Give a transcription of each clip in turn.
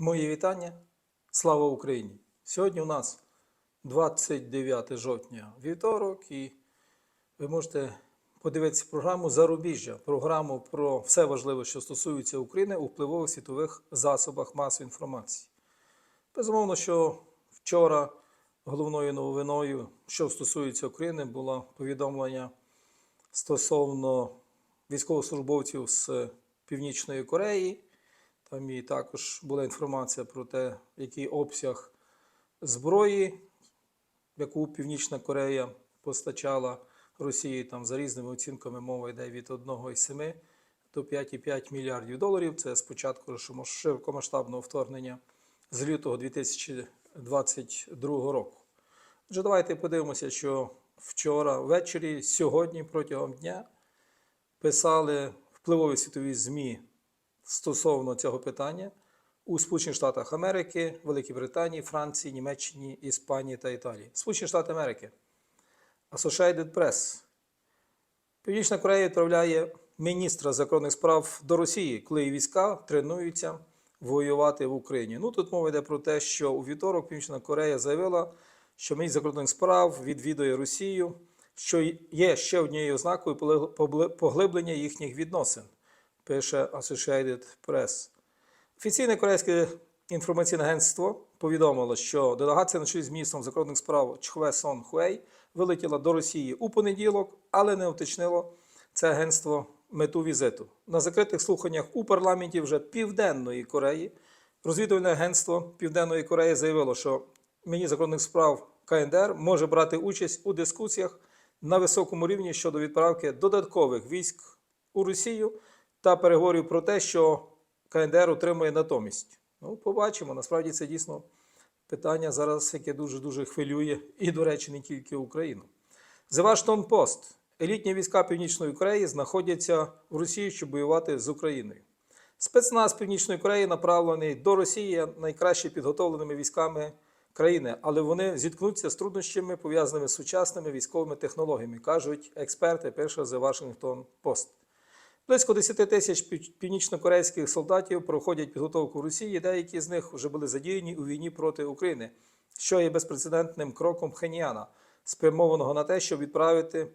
Мої вітання. Слава Україні! Сьогодні у нас 29 жовтня вівторок, і ви можете подивитися програму Зарубіжжя, програму про все важливе, що стосується України у впливових світових засобах масової інформації. Безумовно, що вчора головною новиною, що стосується України, було повідомлення стосовно військовослужбовців з Північної Кореї. Там і також була інформація про те, який обсяг зброї, яку Північна Корея постачала Росії. Там за різними оцінками мова йде від 1,7 до 5,5 мільярдів доларів. Це спочатку широкомасштабного вторгнення з лютого 2022 року. Отже, давайте подивимося, що вчора ввечері, сьогодні протягом дня писали впливові світові ЗМІ стосовно цього питання у Сполучених Штатах Америки, Великій Британії, Франції, Німеччині, Іспанії та Італії. Сполучені Штати Америки. Associated Press. Північна Корея відправляє міністра закордонних справ до Росії, коли її війська тренуються воювати в Україні. Ну тут мова йде про те, що у вівторок Північна Корея заявила, що міністр закордонних справ відвідує Росію, що є ще однією ознакою поглиблення їхніх відносин пише Associated Press. Офіційне корейське інформаційне агентство повідомило, що делегація на чолі з міністром закордонних справ Чхве Сон Хуей вилетіла до Росії у понеділок, але не уточнило це агентство мету візиту. На закритих слуханнях у парламенті вже Південної Кореї розвідувальне агентство Південної Кореї заявило, що міністр закордонних справ КНДР може брати участь у дискусіях на високому рівні щодо відправки додаткових військ у Росію та переговорів про те, що КНДР отримує натомість. Ну, побачимо. Насправді це дійсно питання зараз, яке дуже-дуже хвилює, і, до речі, не тільки Україну. The Washington Post. Елітні війська Північної Кореї знаходяться в Росії, щоб воювати з Україною. Спецназ Північної Кореї направлений до Росії найкраще підготовленими військами країни, але вони зіткнуться з труднощами, пов'язаними з сучасними військовими технологіями, кажуть експерти, пише The Washington Post. Близько 10 тисяч північнокорейських солдатів проходять підготовку в Росії. Деякі з них вже були задіяні у війні проти України, що є безпрецедентним кроком Пхеньяна, спрямованого на те, щоб відправити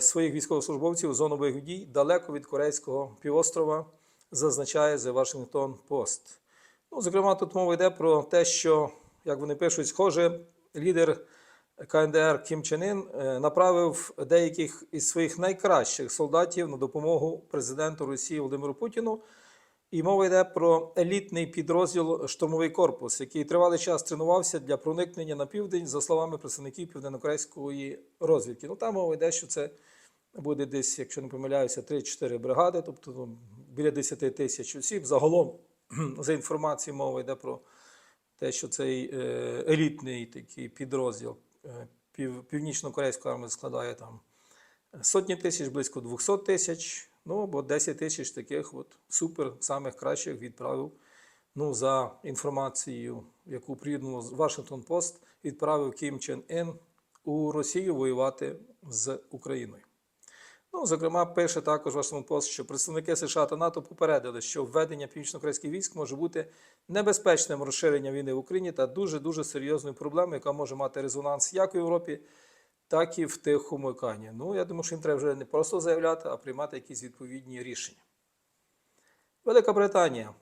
своїх військовослужбовців у зону бойових дій далеко від Корейського півострова, зазначає The Washington Post. Ну, зокрема, тут мова йде про те, що, як вони пишуть, схоже, лідер. КНДР Кім Чен Ін направив деяких із своїх найкращих солдатів на допомогу президенту Росії Володимиру Путіну. І мова йде про елітний підрозділ штурмовий корпус, який тривалий час тренувався для проникнення на південь, за словами представників південнокорейської розвідки. Ну там мова йде, що це буде десь, якщо не помиляюся, 3-4 бригади, тобто ну, біля 10 тисяч осіб. Загалом, за інформацією, мова йде про те, що цей е, елітний такий підрозділ пів, північно-корейська армія складає там сотні тисяч, близько 200 тисяч. Ну або 10 тисяч таких от супер самих кращих відправив. Ну, за інформацією, яку приєднало Вашингтон Пост, відправив Кім Чен Ін у Росію воювати з Україною. Ну, зокрема, пише також Вашингтон Пост, що представники США та НАТО попередили, що введення північно-корейських військ може бути небезпечним розширенням війни в Україні та дуже дуже серйозною проблемою, яка може мати резонанс як в Європі, так і в Тихому океані. Ну, я думаю, що їм треба вже не просто заявляти, а приймати якісь відповідні рішення. Велика Британія.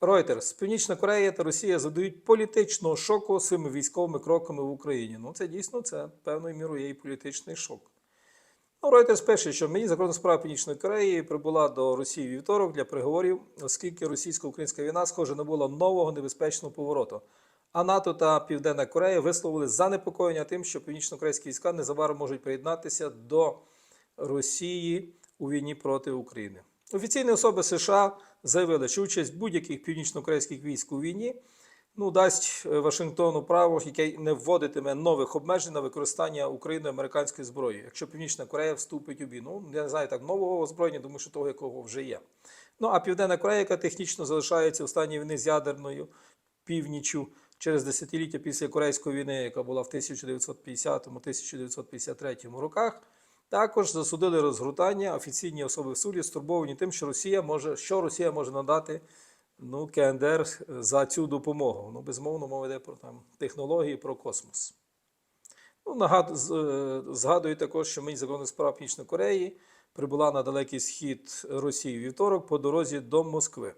Reuters. Північна Корея та Росія задають політичного шоку своїми військовими кроками в Україні. Ну, це дійсно це певною мірою є і політичний шок. Ну, Reuters пише, що міністр закордонних справ Північної Кореї прибула до Росії вівторок для переговорів, оскільки російсько-українська війна, схоже, набула нового небезпечного повороту. А НАТО та Південна Корея висловили занепокоєння тим, що північно-корейські війська незабаром можуть приєднатися до Росії у війні проти України. Офіційні особи США заявили, що участь будь-яких північно-корейських військ у війні ну, дасть Вашингтону право, яке не вводитиме нових обмежень на використання Україною американської зброї, якщо Північна Корея вступить у бій. Ну, я не знаю так нового озброєння, тому що того, якого вже є. Ну а Південна Корея, яка технічно залишається у стані війни з ядерною північю через десятиліття після Корейської війни, яка була в 1950-1953 роках. Також засудили розгрутання офіційні особи в суді, стурбовані тим, що Росія може, що Росія може надати ну, КНДР за цю допомогу. Ну, безумовно, мова йде про там, технології, про космос. Ну, нагад... е, Згадую також, що міністр закордонних справ Північної Кореї прибула на далекий схід Росії вівторок по дорозі до Москви.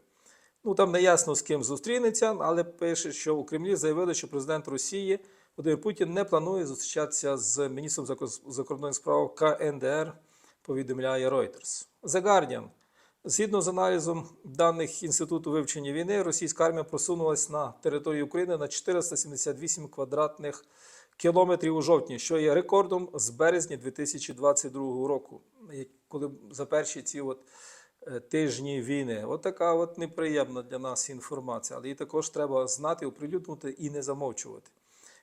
Ну там не ясно з ким зустрінеться, але пише, що у Кремлі заявили, що президент Росії Володимир Путін не планує зустрічатися з міністром закордонних справ КНДР, повідомляє Reuters. The Guardian. Згідно з аналізом даних Інституту вивчення війни, російська армія просунулася на територію України на 478 квадратних кілометрів у жовтні, що є рекордом з березня 2022 року, коли за перші ці от е, тижні війни. От така от неприємна для нас інформація, але її також треба знати, оприлюднити і не замовчувати.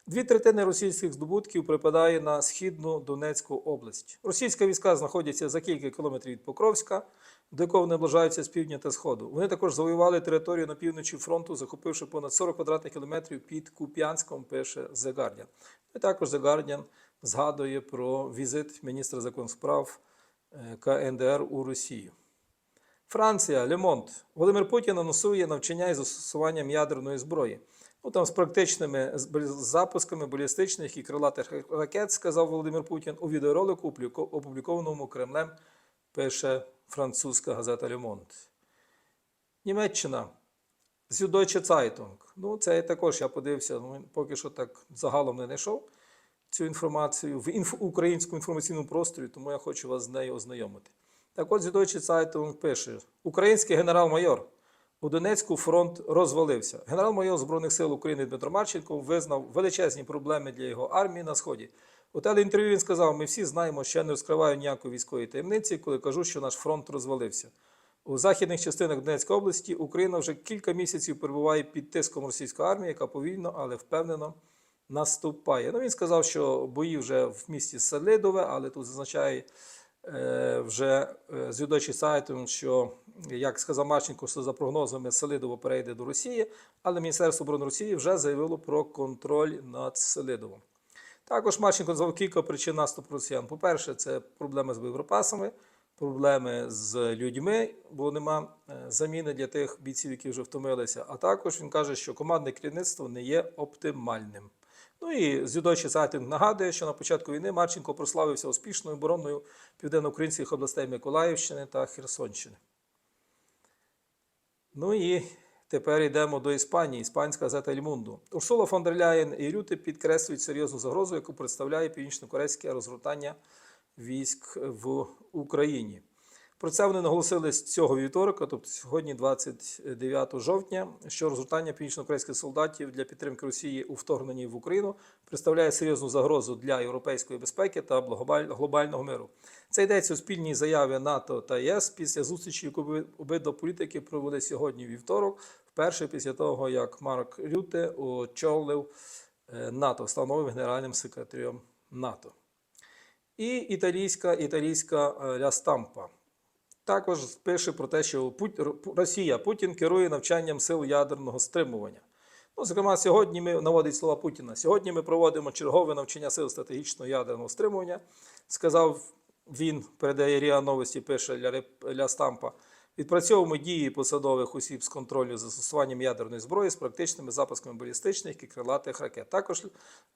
Дві третини російських здобутків припадає на східну Донецьку область. Російські війська знаходяться за кілька кілометрів від Покровська, до якого наближаються з півдня та сходу. Вони також завоювали територію на півночі фронту, захопивши понад 40 квадратних кілометрів під Куп'янськом, пише The Guardian. І також The Guardian згадує про візит міністра закордонних справ е, КНДР у Росію. Франція, Лемонт. Володимир Путін анонсує навчання із застосуванням ядерної зброї. Ну там з практичними запусками балістичних і крилатих ракет, сказав Володимир Путін у відеоролику, опублікованому Кремлем, пише французька газета Лемонт. Німеччина. Süddeutsche Zeitung. Ну, це також я подивився, ну, поки що так загалом не знайшов цю інформацію в інф... українському інформаційному просторі, тому я хочу вас з нею ознайомити. Так от Süddeutsche Zeitung пише: Український генерал-майор у Донецьку фронт розвалився. Генерал-майор Збройних сил України Дмитро Марченко визнав величезні проблеми для його армії на сході. У телеінтерв'ю він сказав: ми всі знаємо, що я не розкриваю ніякої військової таємниці, коли кажу, що наш фронт розвалився. У західних частинах Донецької області Україна вже кілька місяців перебуває під тиском російської армії, яка повільно, але впевнено наступає. Ну, він сказав, що бої вже в місті Селидове, але тут зазначає е, вже е, з сайтом, що, як сказав Марченко, що за прогнозами Селидово перейде до Росії, але Міністерство оборони Росії вже заявило про контроль над Селидовом. Також Марченко назвав кілька причин наступу росіян. По-перше, це проблеми з боєприпасами, проблеми з людьми, бо нема е, заміни для тих бійців, які вже втомилися. А також він каже, що командне керівництво не є оптимальним. Ну і Зюдочі Сайтинг нагадує, що на початку війни Марченко прославився успішною обороною південноукраїнських областей Миколаївщини та Херсонщини. Ну і тепер йдемо до Іспанії. Іспанська газета «Ель Мунду». Урсула фон дер Ляєн і Рюти підкреслюють серйозну загрозу, яку представляє північно-корейське розгортання військ в Україні. Про це вони наголосили з цього вівторка, тобто сьогодні, 29 жовтня, що розгортання північно-корейських солдатів для підтримки Росії у вторгненні в Україну представляє серйозну загрозу для європейської безпеки та глобального миру. Це йдеться у спільній заяві НАТО та ЄС після зустрічі, яку обидва політики провели сьогодні вівторок, вперше після того, як Марк Рюте очолив е, НАТО, став генеральним секретарем НАТО. І італійська італійська е, Ля Стампа. Також пише про те, що Росія Путін керує навчанням сил ядерного стримування. Ну, зокрема, сьогодні ми наводить слова Путіна. Сьогодні ми проводимо чергове навчання сил стратегічного ядерного стримування. Сказав він, передає РІА Новості, пише для, для Стампа. Відпрацьовуємо дії посадових осіб з контролю за застосуванням ядерної зброї з практичними запусками балістичних і крилатих ракет. Також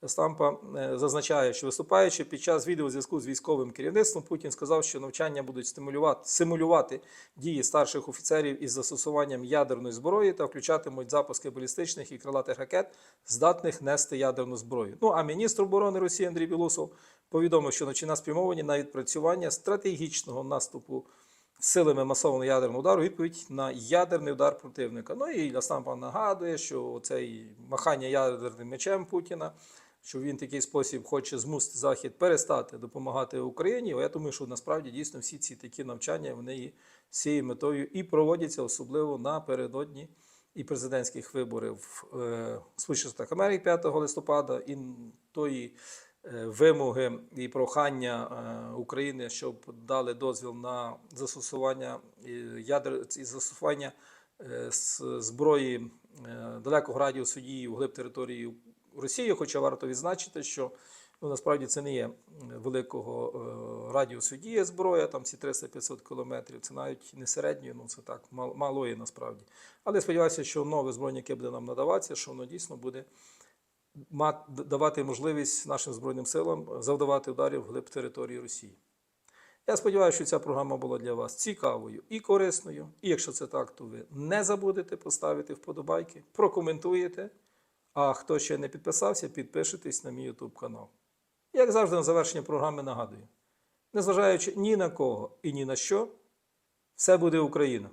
Стампа е, зазначає, що виступаючи під час відеозв'язку з військовим керівництвом, Путін сказав, що навчання будуть стимулювати, симулювати дії старших офіцерів із застосуванням ядерної зброї та включатимуть запуски балістичних і крилатих ракет, здатних нести ядерну зброю. Ну а міністр оборони Росії Андрій Білусов повідомив, що навчання спрямовані на відпрацювання стратегічного наступу силами масованого ядерного удару відповідь на ядерний удар противника. Ну і Лястампа нагадує, що цей махання ядерним мечем Путіна, що він в такий спосіб хоче змусити Захід перестати допомагати Україні. Я думаю, що насправді дійсно всі ці такі навчання вони цією метою і проводяться, особливо напередодні і президентських виборів е, Сполучених Штатах Америки 5 листопада, і тої вимоги і прохання е, України, щоб дали дозвіл на застосування е, ядер і застосування е, зброї е, далекого радіусу дії вглиб території Росії. Хоча варто відзначити, що Ну, насправді це не є великого е, радіусу дії зброя, там ці 300-500 кілометрів, це навіть не середньої, ну це так, малої насправді. Але сподіваюся, що нове збройня, яке буде нам надаватися, що воно дійсно буде давати можливість нашим Збройним силам завдавати ударів глиб території Росії. Я сподіваюся, що ця програма була для вас цікавою і корисною. І якщо це так, то ви не забудете поставити вподобайки, прокоментуєте. А хто ще не підписався, підпишитесь на мій YouTube канал. Як завжди, на завершення програми нагадую: незважаючи ні на кого і ні на що, все буде Україна.